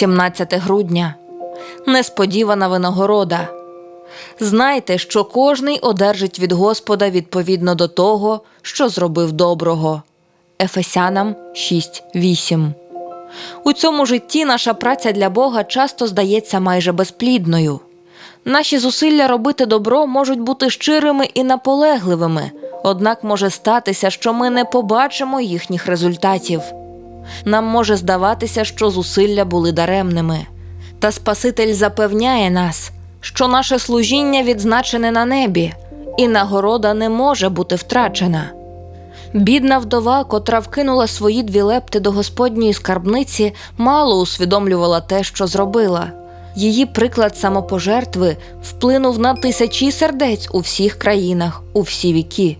17 грудня. Несподівана винагорода. Знайте, що кожний одержить від Господа відповідно до того, що зробив доброго. Ефесянам 6.8 У цьому житті наша праця для Бога часто здається майже безплідною. Наші зусилля робити добро можуть бути щирими і наполегливими, однак може статися, що ми не побачимо їхніх результатів. Нам може здаватися, що зусилля були даремними. Та Спаситель запевняє нас, що наше служіння відзначене на небі, і нагорода не може бути втрачена. Бідна вдова, котра вкинула свої дві лепти до Господньої скарбниці, мало усвідомлювала те, що зробила. Її приклад самопожертви вплинув на тисячі сердець у всіх країнах, у всі віки.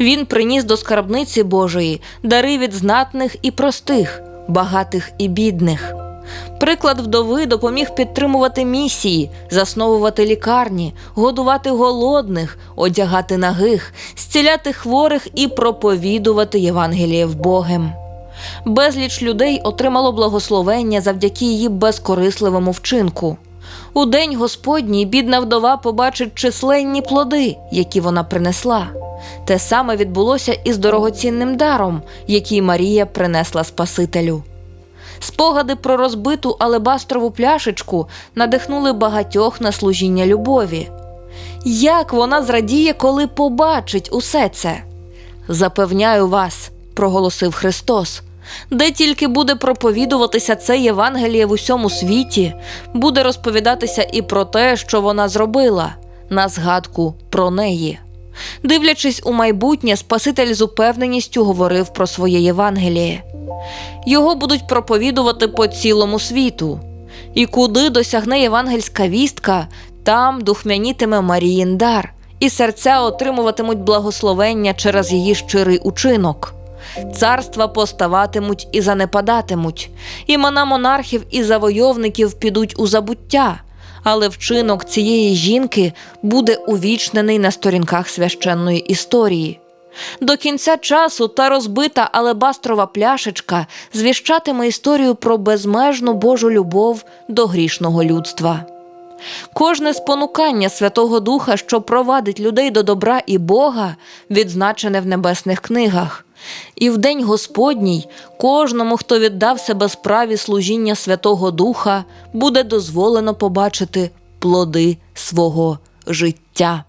Він приніс до скарбниці Божої дари від знатних і простих, багатих і бідних. Приклад вдови допоміг підтримувати місії, засновувати лікарні, годувати голодних, одягати нагих, зціляти хворих і проповідувати Євангеліє в Богом. Безліч людей отримало благословення завдяки її безкорисливому вчинку. У день Господній бідна вдова побачить численні плоди, які вона принесла. Те саме відбулося і з дорогоцінним даром, який Марія принесла Спасителю. Спогади про розбиту алебастрову пляшечку надихнули багатьох на служіння любові. Як вона зрадіє, коли побачить усе це? Запевняю вас, проголосив Христос. Де тільки буде проповідуватися це Євангеліє в усьому світі, буде розповідатися і про те, що вона зробила, на згадку про неї. Дивлячись у майбутнє, Спаситель з упевненістю говорив про своє Євангеліє. Його будуть проповідувати по цілому світу. І куди досягне євангельська вістка, там духмянітиме Маріїн дар, і серця отримуватимуть благословення через її щирий учинок. Царства поставатимуть і занепадатимуть, імена монархів і завойовників підуть у забуття, але вчинок цієї жінки буде увічнений на сторінках священної історії. До кінця часу та розбита алебастрова пляшечка звіщатиме історію про безмежну Божу любов до грішного людства. Кожне спонукання Святого Духа, що провадить людей до добра і Бога, відзначене в небесних книгах. І в день Господній кожному, хто віддав себе справі служіння Святого Духа, буде дозволено побачити плоди свого життя.